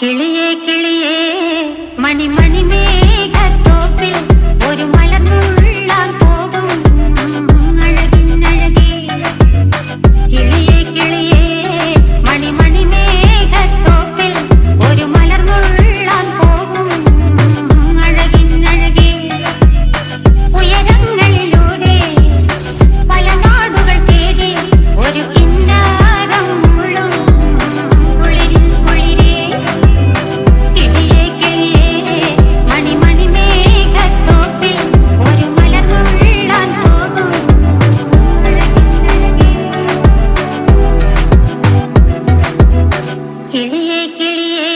கிளியே கிளியே மணிமணி கிளியே கிளியே